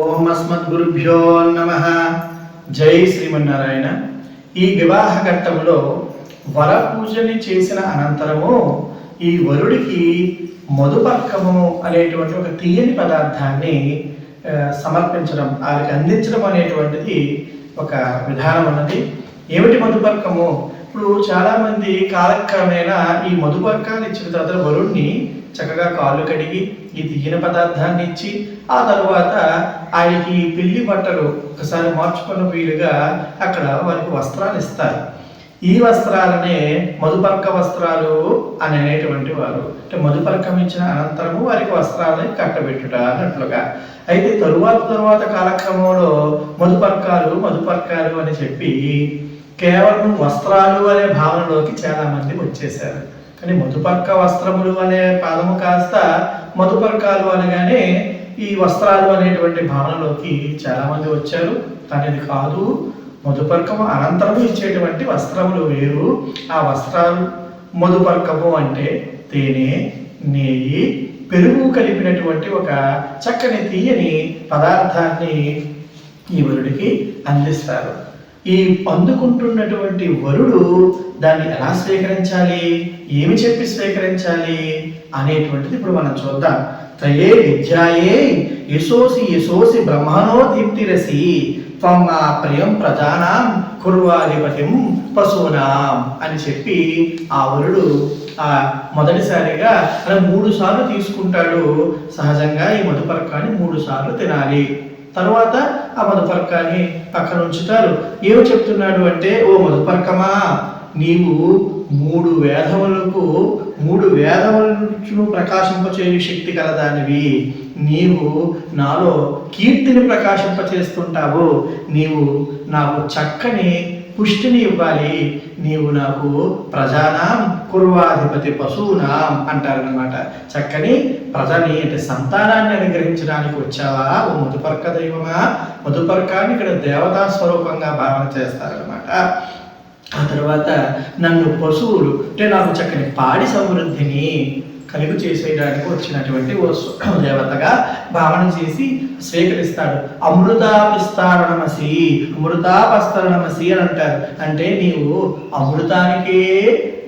ఓం అస్మద్గురుభ్యో నమ. జై శ్రీమన్నారాయణ. ఈ వివాహ ఘట్టంలో వర పూజని చేసిన అనంతరము ఈ వరుడికి మధుపర్కము అనేటువంటి ఒక తీయని పదార్థాన్ని సమర్పించడం వారికి అందించడం అనేటువంటిది ఒక విధానం ఉన్నది ఏమిటి మధుపర్కము? ఇప్పుడు చాలా మంది కాలక్రమేణా ఈ మధుపర్కాన్ని ఇచ్చిన తర్వాత వరుణ్ణి చక్కగా కాళ్ళు కడిగి ఈ దిగిన పదార్థాన్ని ఇచ్చి ఆ తర్వాత ఆయనకి పెళ్ళి బట్టలు ఒకసారి మార్చుకున్న వీలుగా అక్కడ వారికి వస్త్రాలు ఇస్తారు. ఈ వస్త్రాలనే మధుపర్క వస్త్రాలు అని అనేటువంటి వారు. అంటే మధుపర్కం ఇచ్చిన అనంతరము వారికి వస్త్రాలని కట్టబెట్టుట అన్నట్లుగా. అయితే తరువాత తరువాత కాలక్రమంలో మధుపర్కాలు మధుపర్కాలు అని చెప్పి కేవలం వస్త్రాలు అనే భావనలోకి చాలా మంది వచ్చేసారు కానీ మధుపర్క వస్త్రములు అనే పాదము కాస్త మధుపర్కాలు అనగానే ఈ వస్త్రాలు అనేటువంటి భావనలోకి చాలా మంది వచ్చారు. తనది కాదు మధుపర్కము అనంతరము ఇచ్చేటువంటి వస్త్రములు వేరు. ఆ వస్త్రాలు మధుపర్కము అంటే తేనె నెయ్యి పెరుగు కలిపినటువంటి ఒక చక్కని తీయని పదార్థాన్ని ఈ వరుడికి అందిస్తారు. ఈ పందుకుంటున్నటువంటి వరుడు దాన్ని ఎలా స్వీకరించాలి? ఏమి చెప్పి స్వీకరించాలి? అనేటువంటిది ఇప్పుడు మనం చూద్దాం. త్రయే విద్యాయే యశోసి యశోసి బ్రహ్మణో దీప్తిరసి. త్వం ఆ ప్రియం ప్రజానాం కుర్వాధిపతిం పశూనాం అని చెప్పి ఆ వరుడు ఆ మొదటిసారిగా అలా మూడు సార్లు తీసుకుంటాడు. సహజంగా ఈ మధుపర్కాన్ని మూడు సార్లు తినాలి. తర్వాత ఆ మధుపర్కాన్ని పక్కన ఉంచుతారు. ఏమి చెప్తున్నాడు అంటే ఓ మధుపర్కమా నీవు మూడు వేదములకు మూడు వేదములను ప్రకాశింపచేయు శక్తి కలదానివి. నీవు నాలో కీర్తిని ప్రకాశింపచేస్తుంటావు. నీవు నాకు చక్కని పుష్టిని ఇవ్వాలి. నీవు నాకు ప్రజానాం కుర్వాధిపతి పశువునాం అంటారనమాట చక్కని ప్రజని అంటే సంతానాన్ని అనుగ్రహించడానికి వచ్చావా? ఓ మధుపర్క దైవమా? మధుపర్కాన్ని ఇక్కడ దేవతా స్వరూపంగా భావన చేస్తారనమాట ఆ తర్వాత నన్ను పశువులు అంటే నాకు చక్కని పాడి సమృద్ధిని కలుగు చేసేయడానికి వచ్చినటువంటి ఓ దేవతగా భావన చేసి స్వీకరిస్తాడు. అమృతాపిస్తారణమసి అమృతాపస్తరణమసి అని అంటారు. అంటే నీవు అమృతానికే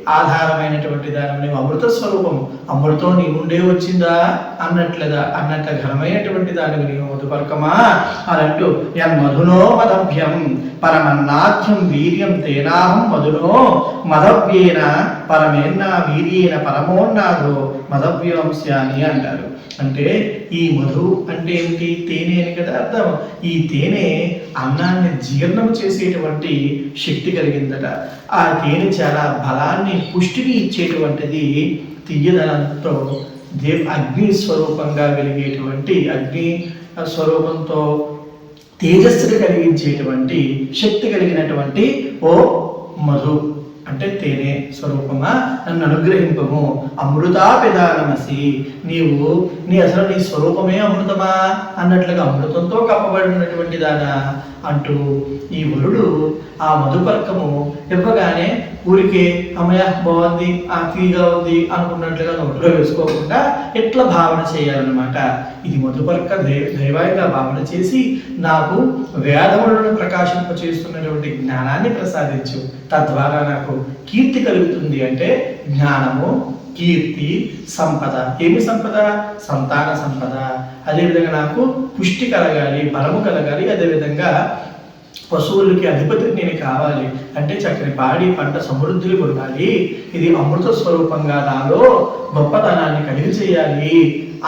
ఆధారమైనటువంటి దాని నీవు అమృత స్వరూపం. అమృతం నీ ఉండే వచ్చిందా? అన్నట్లుగా అన్నంత ఘనమైనటువంటి దానివి నీవు మధుపర్కమా? అని అంటూ యన్ మధునో మదభ్యం పరమన్నాథ్యం వీర్యం తేనాహం మధునో మధవ్యేన పరమేన్నా వీర్యేన పరమోన్నాథో మధవ్యోంశ్యాని అంటారు. అంటే ఈ మధు అంటే ఏమిటి? తేనె అని కదా అర్థం. ఈ తేనె అన్నాన్ని జీర్ణం చేసేటువంటి శక్తి కలిగిందట. ఆ తేనె చాలా బలాన్ని పుష్టిని ఇచ్చేటువంటిది తీయదనంతో దేవ్ అగ్ని స్వరూపంగా వెలిగేటువంటి అగ్ని స్వరూపంతో తేజస్సుని కలిగించేటువంటి శక్తి కలిగినటువంటి ఓ మధు. అంటే తేనె స్వరూపమా? నన్ను అనుగ్రహింపము. అమృతాపిదానమసి నీవు నీ అసలు నీ స్వరూపమే అమృతమా? అన్నట్లుగా అమృతంతో కప్పబడినటువంటి దానా అంటూ ఈ వరుడు ఆ మధుపర్కము ఇవ్వగానే ఊరికే అమ్మయ్య బాగుంది ఆ తీగా ఉంది అనుకున్నట్లుగా నోట్లో వేసుకోకుండా ఎట్లా భావన చేయాలన్నమాట. ఇది మధుపర్క దైవంగా భావన చేసి నాకు వేదములను ప్రకాశింపచేస్తున్నటువంటి జ్ఞానాన్ని ప్రసాదించు. తద్వారా నాకు కీర్తి కలుగుతుంది అంటే జ్ఞానము కీర్తి సంపద. ఏమి సంపద? సంతాన సంపద. అదేవిధంగా నాకు పుష్టి కలగాలి బలము కలగాలి. అదేవిధంగా పశువులకి అధిపతి నేను కావాలి. అంటే చక్కని పాడి పంట సమృద్ధిని కొనాలి ఇది అమృత స్వరూపంగా నాలో గొప్పతనాన్ని కలిగి చేయాలి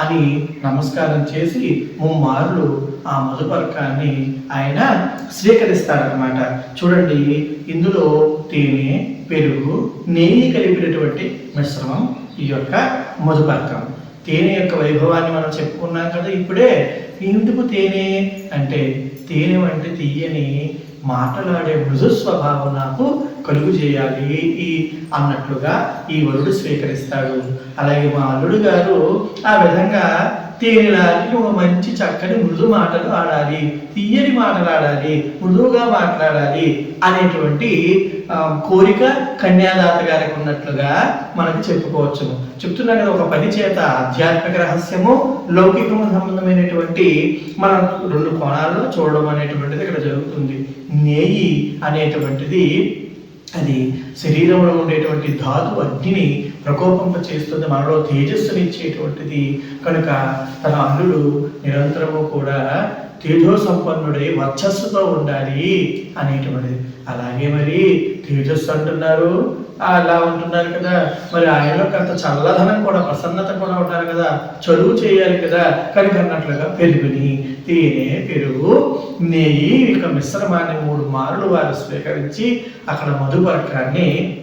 అని నమస్కారం చేసి ముమ్మార్లు ఆ మధుపర్కాన్ని ఆయన స్వీకరిస్తారనమాట చూడండి ఇందులో తేనె పెరుగు నెయ్యి కలిపినటువంటి మిశ్రమం ఈ యొక్క మధుపర్కం. తేనె యొక్క వైభవాన్ని మనం చెప్పుకున్నాం కదా ఇప్పుడే ఎందుకు తేనె? అంటే తేనె వంటి తీయని మాట్లాడే మృదు స్వభావం నాకు కలుగు చేయాలి ఈ అన్నట్లుగా ఈ వరుడు స్వీకరిస్తాడు. అలాగే మా అల్లుడు గారు ఆ విధంగా తేలిలాగి ఒక మంచి చక్కని మృదు మాటలు ఆడాలి తీయని మాటలు ఆడాలి మృదువుగా మాట్లాడాలి అనేటువంటి కోరిక కన్యాదాత గారికి ఉన్నట్లుగా మనకు చెప్పుకోవచ్చు. చెప్తున్నా కదా ఒక పని చేత ఆధ్యాత్మిక రహస్యము లౌకికము సంబంధమైనటువంటి మనం రెండు కోణాల్లో చూడడం అనేటువంటిది ఇక్కడ జరుగుతుంది. నేయి అనేటువంటిది అది శరీరంలో ఉండేటువంటి ధాతు అగ్నిని ప్రకోపంప చేస్తుంది మనలో తేజస్సుని ఇచ్చేటువంటిది. కనుక తన అల్లుడు నిరంతరము కూడా తేజో సంపన్నుడై వర్చస్సుతో ఉండాలి అనేటువంటిది. అలాగే మరి తేజస్సు అంటున్నారు అలా ఉంటున్నారు కదా. మరి ఆయనలో అంత చల్లదనం కూడా ప్రసన్నత కూడా ఉంటారు కదా. చదువు చేయాలి కదా. కనుక అన్నట్లుగా పెరుగుని తేనె పెరుగు నెయ్యి ఇక మిశ్రమాన్ని మూడు మారులు వారు స్వీకరించి అక్కడ మధువర్గాన్ని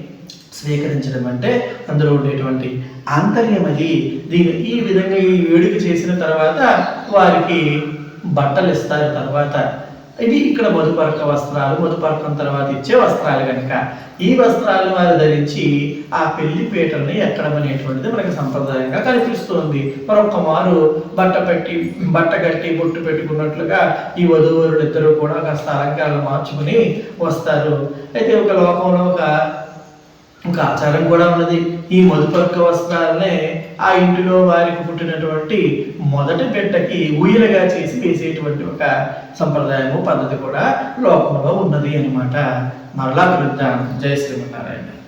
స్వీకరించడం అంటే అందులో ఉండేటువంటి ఆంతర్యం అది దీని ఈ విధంగా ఈ వేడుక చేసిన తర్వాత వారికి బట్టలు ఇస్తారు. తర్వాత ఇది ఇక్కడ మధుపరక వస్త్రాలు మధుపరకం తర్వాత ఇచ్చే వస్త్రాలు కనుక. ఈ వస్త్రాలు వారు ధరించి ఆ పెళ్ళి పీటల్ని ఎక్కడం అనేటువంటిది మనకి సంప్రదాయంగా కనిపిస్తుంది. మరొక మారు బట్ట పెట్టి బట్ట కట్టి బొట్టు పెట్టుకున్నట్లుగా ఈ వధువరులు ఇద్దరు కూడా కాస్త అలంకారాలు మార్చుకుని వస్తారు. అయితే ఒక లోకంలో ఒక ఇంకా ఆచారం కూడా ఉన్నది. ఈ మధుపర్క వస్త్రాలనే ఆ ఇంటిలో వారికి పుట్టినటువంటి మొదటి బిడ్డకి ఊయలగా చేసి వేసేటువంటి ఒక సంప్రదాయము పద్ధతి కూడా లోకంలో ఉన్నది అన్నమాట. మరలా కలుద్దాం. జయ శ్రీమన్నారాయణ.